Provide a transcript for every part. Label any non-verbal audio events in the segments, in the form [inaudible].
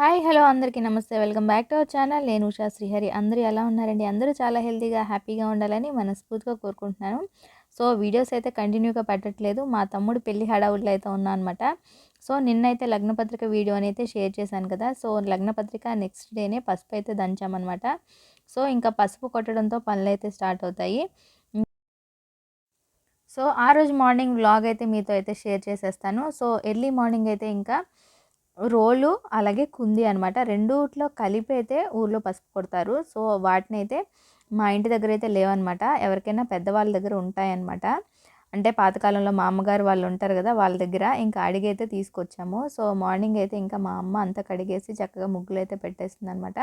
Hi hello అందరికీ నమస్తే. Welcome back to our channel. నేను ఉషా శ్రీహరి. అందరూ ఎలా ఉన్నారండి? అందరూ చాలా హెల్తీగా హ్యాపీగా ఉండాలని మనస్ఫూర్తిగా కోరుకుంటున్నాను. సో వీడియోస్ అయితే కంటిన్యూగా పెట్టట్లేదు. మా తమ్ముడు పెళ్ళి హడావుడిలో అయితే ఉన్నా అనమాట సో నిన్నైతే లగ్నపత్రిక వీడియో అయితే షేర్ చేశాను కదా. సో లగ్నపత్రిక నెక్స్ట్ డేనే పసుపు అయితే దంచామన్నమాట. సో ఇంకా పసుపు కొట్టడంతో పనులు అయితే స్టార్ట్ అవుతాయి. సో ఆ రోజు మార్నింగ్ వ్లాగ్ అయితే మీతో అయితే షేర్ చేసేస్తాను. సో ఎర్లీ మార్నింగ్ అయితే ఇంకా రోలు అలాగే కుంది అనమాట రెండుట్లో కలిపి అయితే ఊర్లో పసుపు కొడతారు. సో వాటిని అయితే మా ఇంటి దగ్గర అయితే లేవన్నమాట. ఎవరికైనా పెద్దవాళ్ళ దగ్గర ఉంటాయన్నమాట. అంటే పాతకాలంలో మా అమ్మగారు వాళ్ళు ఉంటారు కదా వాళ్ళ దగ్గర. ఇంకా అడిగి అయితే తీసుకొచ్చాము. సో మార్నింగ్ అయితే ఇంకా మా అమ్మ అంతా కడిగేసి చక్కగా ముగ్గులు అయితే పెట్టేస్తుంది అనమాట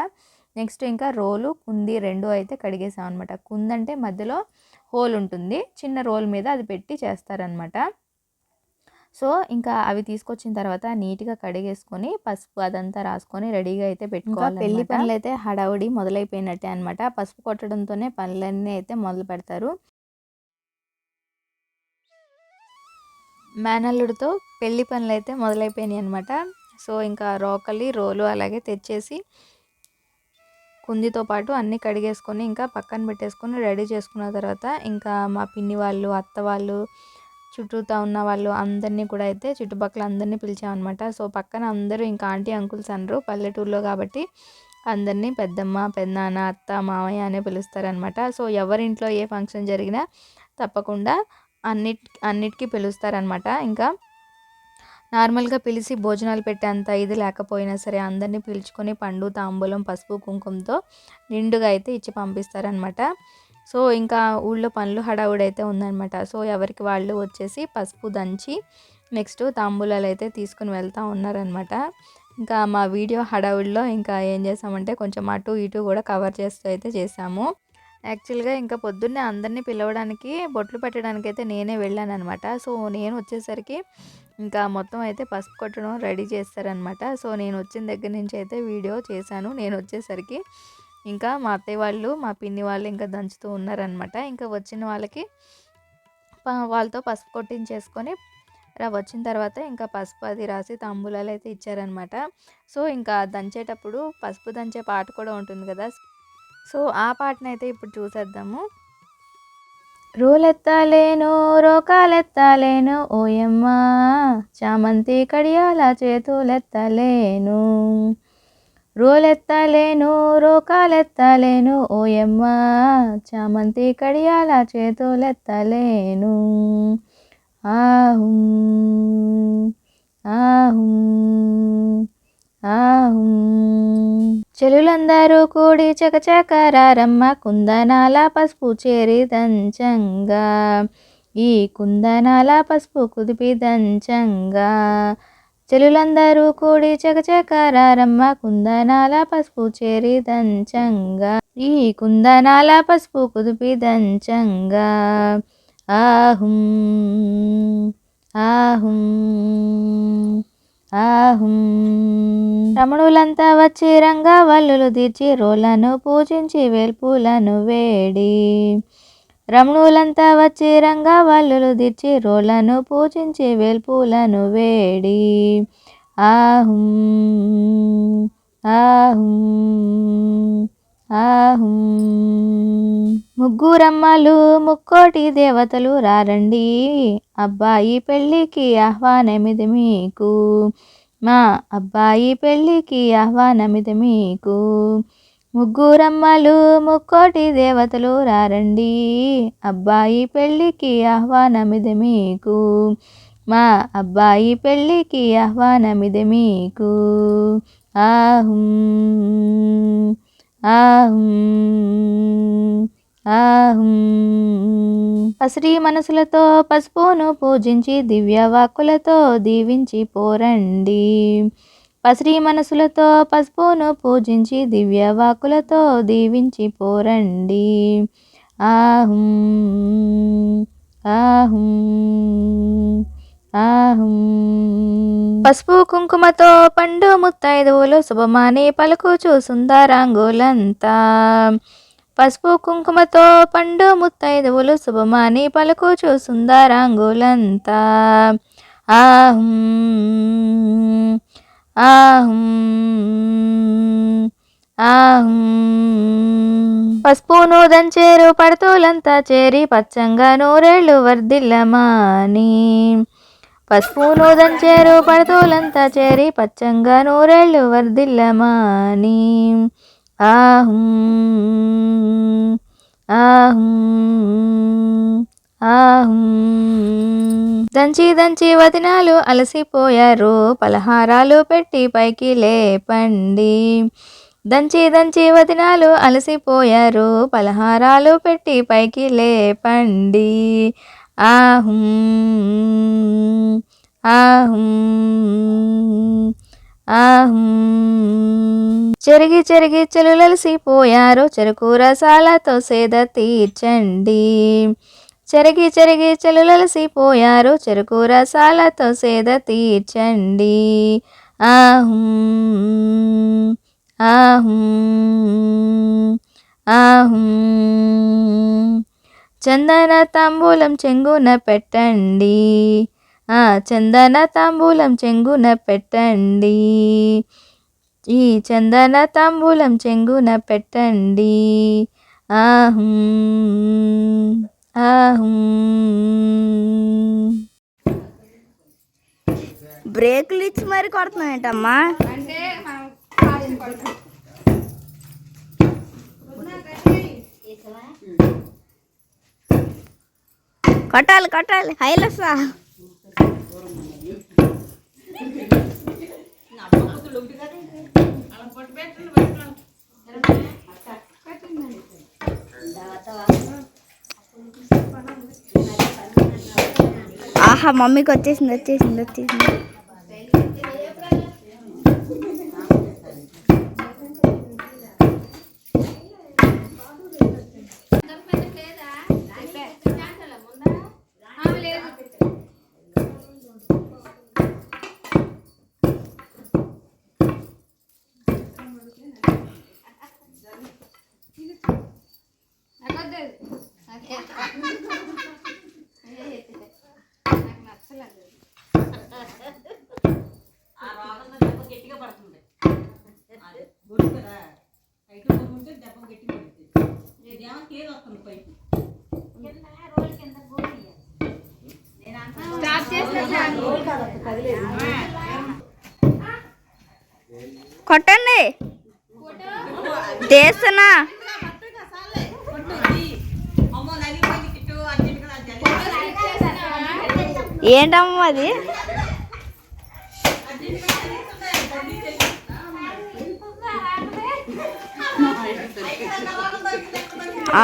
నెక్స్ట్ ఇంకా రోలు కుంది రెండు అయితే కడిగేసాం అనమాట కుందంటే మధ్యలో హోల్ ఉంటుంది. చిన్న రోల్ మీద అది పెట్టి చేస్తారనమాట సో ఇంకా అవి తీసుకొచ్చిన తర్వాత నీట్గా కడిగేసుకొని పసుపు అదంతా రాసుకొని రెడీగా అయితే పెట్టుకోవాలి పెళ్ళి పనులు అయితే హడావుడి మొదలైపోయినట్టే అనమాట పసుపు కొట్టడంతోనే పనులన్నీ అయితే మొదలు పెడతారు. మేనల్లుడితో పెళ్ళి పనులు అయితే మొదలైపోయినాయి అనమాట సో ఇంకా రోకలి రోలు అలాగే తెచ్చేసి కుందితో పాటు అన్నీ కడిగేసుకొని ఇంకా పక్కన పెట్టేసుకొని రెడీ చేసుకున్న తర్వాత ఇంకా మా పిన్ని వాళ్ళు అత్త వాళ్ళు చుట్టూతా ఉన్న వాళ్ళు అందరినీ కూడా అయితే చుట్టుపక్కల అందరినీ పిలిచామన్నమాట. సో పక్కన అందరూ ఇంకా ఆంటీ అంకుల్స్ అనరు. పల్లెటూరులో కాబట్టి అందరినీ పెద్దమ్మ పెద్దనాన్న అత్త మామయ్య అనే పిలుస్తారనమాట సో ఎవరింట్లో ఏ ఫంక్షన్ జరిగినా తప్పకుండా అన్నిటి అన్నిటికీ పిలుస్తారనమాట ఇంకా నార్మల్గా పిలిచి భోజనాలు పెట్టేంత ఇది లేకపోయినా సరే అందరినీ పిలుచుకొని పండు తాంబూలం పసుపు కుంకుమతో నిండుగా అయితే ఇచ్చి పంపిస్తారనమాట సో ఇంకా ఊళ్ళో పనులు హడావుడైతే ఉందనమాట సో ఎవరికి వాళ్ళు వచ్చేసి పసుపు దంచి నెక్స్ట్ తాంబూలాలు అయితే తీసుకుని వెళ్తూ ఉన్నారనమాట ఇంకా మా వీడియో హడావుడిలో ఇంకా ఏం చేసామంటే కొంచెం అటు ఇటు కూడా కవర్ చేస్తూ అయితే చేసాము. యాక్చువల్గా ఇంకా పొద్దున్నే అందరినీ పిలవడానికి బొట్లు పెట్టడానికి అయితే నేనే వెళ్ళాను అనమాట సో నేను వచ్చేసరికి ఇంకా మొత్తం అయితే పసుపు కొట్టడం రెడీ చేస్తారనమాట సో నేను వచ్చిన దగ్గర నుంచి అయితే వీడియో చేశాను. నేను వచ్చేసరికి ఇంకా మా అత్తయ్య వాళ్ళు మా పిన్ని వాళ్ళు ఇంకా దంచుతూ ఉన్నారనమాట ఇంకా వచ్చిన వాళ్ళకి వాళ్ళతో పసుపు కొట్టించేసుకొని వచ్చిన తర్వాత ఇంకా పసుపు అది రాసి తాంబూలాలు అయితే ఇచ్చారనమాట సో ఇంకా దంచేటప్పుడు పసుపు దంచే పాట కూడా ఉంటుంది కదా. సో ఆ పాటనైతే ఇప్పుడు చూసేద్దాము. రోలెత్తాలేను రోకాలెత్తాలేను ఓయమ్మ చామంతి కడియాల చేతులెత్తలేను. రోలెత్తలేను రోకాలెత్తలేను. ఓయమ్మ చామంతి కడియాల చేతులెత్తలేను. ఆహుం ఆహుం ఆహుం. చెలులందరూ కూడి చకచకరారమ్మ కుందనాల పసుపు చేరి దంచంగా. ఈ కుందనాల పసుపు కుదిపి దంచంగా. చెలులందరూ కూడి చకచకారమ్మ కుందనాల పసుపు చేరి దంచంగా. ఈ కుందనాల పసుపు కుదిపి దంచంగా. ఆహుం ఆహుం ఆహుం. రమణులంతా వచ్చి రంగా వల్లులు తీర్చి రోలను పూజించి వేల్పులను వేడి. రమణులంతా వచ్చి రంగా వల్లులు దిచ్చి రోలను పూజించి వేల్పులను వేడి. ఆహుం ఆహుం ఆహుం. ముగ్గురమ్మలు ముక్కోటి దేవతలు రారండి. అబ్బాయి పెళ్ళికి ఆహ్వానమిది మీకు. మా అబ్బాయి పెళ్ళికి ఆహ్వానమిది మీకు. ముగ్గురమ్మలు ముక్కోటి దేవతలు రారండి. అబ్బాయి పెళ్ళికి ఆహ్వానమిది మీకు. మా అబ్బాయి పెళ్ళికి ఆహ్వానమిది మీకు. ఆహుం ఆహుం ఆహుం. పసిరి మనసులతో పసుపును పూజించి దివ్య వాక్కులతో దీవించి పోరండి. పసిరి మనసులతో పసుపును పూజించి దివ్య వాకులతో దీవించి పోరండి. ఆహుం ఆహుం ఆహుం. పసుపు కుంకుమతో పండు ముత్తైదువులు శుభమాని పలుకుచు సుందరాంగులంతా. పసుపు కుంకుమతో పండు ముత్తైదువులు శుభమాని పలుకుచు సుందరాంగులంతా. ఆహుం. ఆహుం ఆహుం. పసుపును దంచేరు పడతోలంతా చేరి పచ్చంగా నూరేళ్ళు వర్ధిల్లమాని పసుపును దంచేరు పడతోలంతా చేరి పచ్చంగా నూరేళ్ళు వర్ధిల్లమాని ఆహుం ఆహుం ఆహుం. దంచి దంచి వదినాలు అలసిపోయారు. పలహారాలు పెట్టి పైకి లేపండి. దంచి దంచి వదినాలు అలసిపోయారు. పలహారాలు పెట్టి పైకి లేపండి. ఆహుం ఆహుం ఆహుం. చెరిగి చెరిగి చెలులసిపోయారు చెరుకు రసాలతో సేద తీర్చండి. చెరిగి చెరిగి చెలులలసిపోయారు. చెరుకు రసాలతో సేద తీర్చండి. ఆహుం ఆహుం ఆహుం. చందన తాంబూలం చెంగున పెట్టండి. ఆ చందన తాంబూలం చెంగున పెట్టండి. ఈ చందన తాంబూలం చెంగున పెట్టండి. ఆహుం. బ్రేకులు ఇచ్చి మరి కొడుతున్నాయంటమ్మా కొట్టాలి కొట్టాలి. హైలసా ఆహా మమ్మీకి వచ్చేసింది వచ్చేసింది వచ్చేసింది. ఆ చేస్తున్నా ఏంటమ్మా అది? ఆ.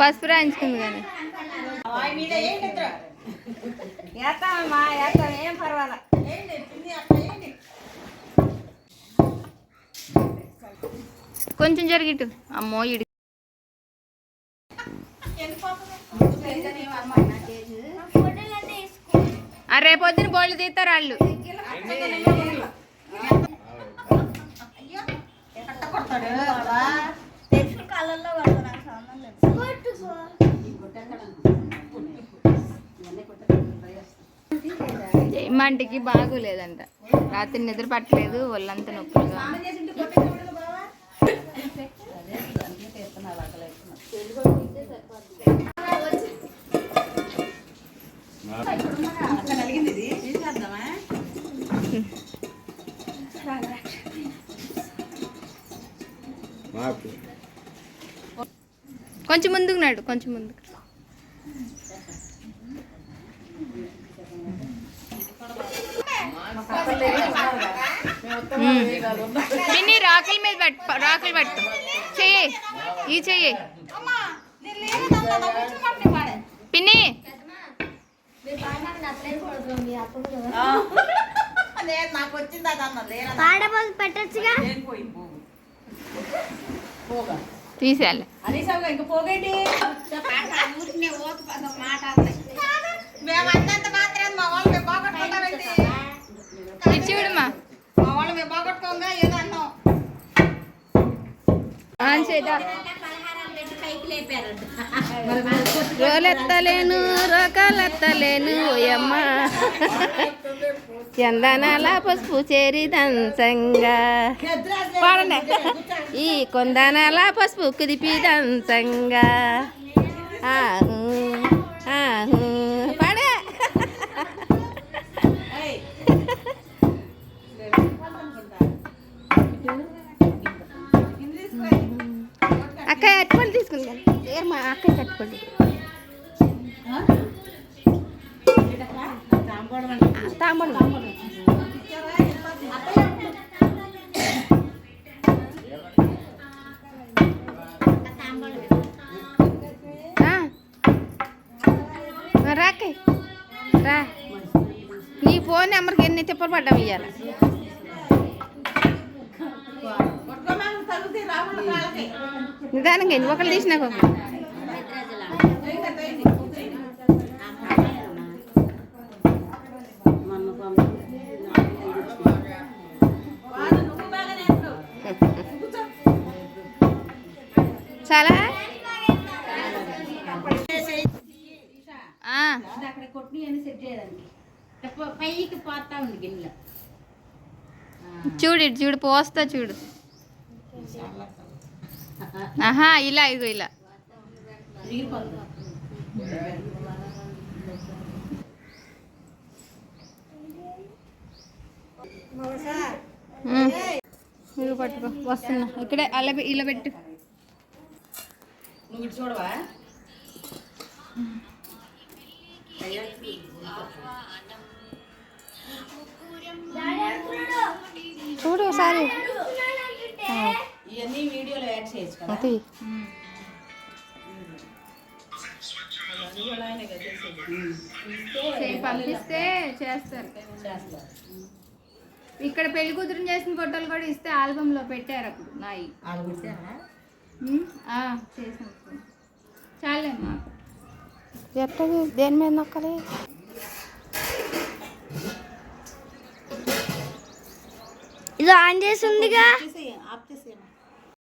పసుపు రాయించుకుంది కానీ. వేస్తామమ్మా వేస్తాం ఏం పర్వాలా కొంచెం జరిగిట్టు. అమ్మో ఇడి. ఆ రేపొద్దున బోళ్ళు తీస్తారు వాళ్ళు. ఎక్కడ బాగోలేదంట. రాత్రి నిద్ర పట్టలేదు ఒళ్ళంతా నొప్పులుగా కొంచెం ముందుకు నాడు కొంచెం ముందుకు. పిన్ని రాకుల మీద పెట్టు రాకులు పెట్టు. చెయ్యి ఈ చెయ్యి. పిన్ని. నేను నాకు వచ్చింది అది అన్న లేరా పాడబోదు పెట్టచ్చుగా. నేను పోయి పోగా. తీసేయాలి. అనీసాగా ఇంక పోగేటి? [laughs] మేము మాత్రం మా వాళ్ళు మేము బాగొట్టుకుంటామేంటి ఇది చూడమ్మా మా వాళ్ళు మేము బాగొట్టుకోగా ఏదో అన్నాం. ఆన్ చేయదా రోలెత్తలేను రోకాలెత్తలేను ఓయమ్మ. చందనాల పసుపు చేరి దంచంగా. పాడండి. ఈ కొందనాల పసుపు కుదిపి దంచంగా. ఆహు ఆహు. పాడే. అక్క అట్టుపండి తీసుకుంది. ఏమా అక్క కట్టుకోండి. తాంబడి రాకే. రా. నీ ఫోన్ నెంబర్కి ఎన్ని తిప్పలు పడ్డాం ఇయ్యాలి? నిదానంగా ఎన్ని ఒకళ్ళు తీసినాక చాలా? ఆ, అక్కడ కొట్టి అని సెట్ చేయడానికి తప్ప- పైకి పోతా ఉంది గిన్నెలో చూడు చూడు పోస్తా చూడు. ఆహా ఇలా ఇదిగో ఇలా. పట్టుకో వస్తున్నా. ఇక్కడే అలా ఇలా పెట్టు. నువ్వు ఇటు చూడవా? చూడు ఒకసారి. ఇవన్నీ వీడియోలో యాడ్ చేయొచ్చు కదా? అది. పంపిస్తే చేస్తారు. చేస్తారు. ఇక్కడ పెళ్ళి కూతురు చేసిన ఫోటోలు కూడా ఇస్తే ఆల్బమ్లో పెట్టారు అప్పుడు. నాయి. చేసాం. చాలే ఎట్లా దేని మీద నొక్కలే? ఇది ఆన్ చేసి ఉందిగా.